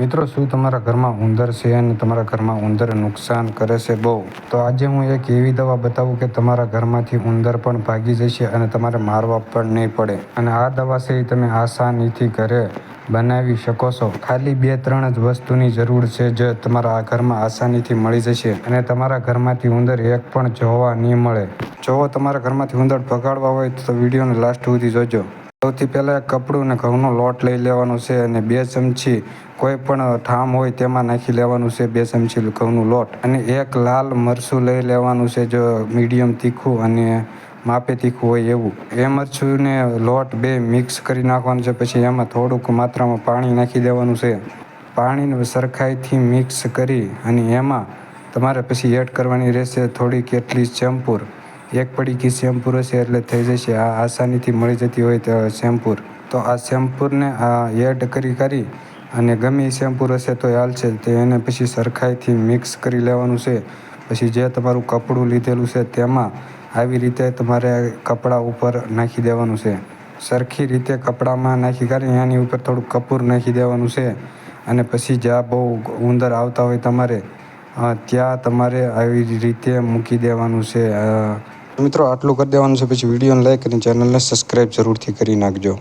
મિત્રો, શું તમારા ઘરમાં ઉંદર છે અને તમારા ઘરમાં ઉંદર નુકસાન કરે છે? બહુ. તો આજે હું એક એવી દવા બતાવું કે તમારા ઘરમાંથી ઉંદર પણ ભાગી જશે અને તમારે મારવા પણ નહીં પડે. અને આ દવા છે એ તમે આસાનીથી ઘરે બનાવી શકો છો. ખાલી બે, ત્રણ જ વસ્તુની જરૂર છે જે તમારા આ ઘરમાં આસાનીથી મળી જશે અને તમારા ઘરમાંથી ઉંદર એક પણ જોવા નહીં મળે. જો તમારા ઘરમાંથી ઉંદર ભગાડવા હોય તો વિડીયોને લાસ્ટ સુધી જોજો. સૌથી પહેલાં કપડું અને ઘઉંનો લોટ લઈ લેવાનો છે અને બે ચમચી કોઈ પણ ઠામ હોય તેમાં નાખી લેવાનું છે બે ચમચી ઘઉંનું લોટ. અને એક લાલ મરચું લઈ લેવાનું છે જો મીડિયમ તીખું અને માપે તીખું હોય એવું. એ મરચુંને લોટ બે મિક્સ કરી નાખવાનું છે, પછી એમાં થોડુંક માત્રામાં પાણી નાખી દેવાનું છે. પાણીને સરખાઈથી મિક્સ કરી અને એમાં તમારે પછી એડ કરવાની રહેશે થોડી કેટલી શેમ્પૂર એક પડીકી શેમ્પૂર હશે એટલે થઈ જશે. આ આસાનીથી મળી જતી હોય તો શેમ્પૂર. તો આ શેમ્પૂરને આ એડ કરી કરી અને ગમે એ શેમ્પૂર હશે તો હાલશે. તો એને પછી સરખાઈથી મિક્સ કરી લેવાનું છે. પછી જે તમારું કપડું લીધેલું છે તેમાં આવી રીતે તમારે કપડાં ઉપર નાખી દેવાનું છે. સરખી રીતે કપડામાં નાખી કરી એની ઉપર થોડું કપૂર નાખી દેવાનું છે. અને પછી જ્યાં બહુ ઉંદર આવતા હોય તમારે ત્યાં તમારે આવી રીતે મૂકી દેવાનું છે. મિત્રો આટલું કરી દેવાનું છે પછી વિડીયોને લાઈક અને ચેનલને સબસ્ક્રાઈબ જરૂરથી કરી નાખજો.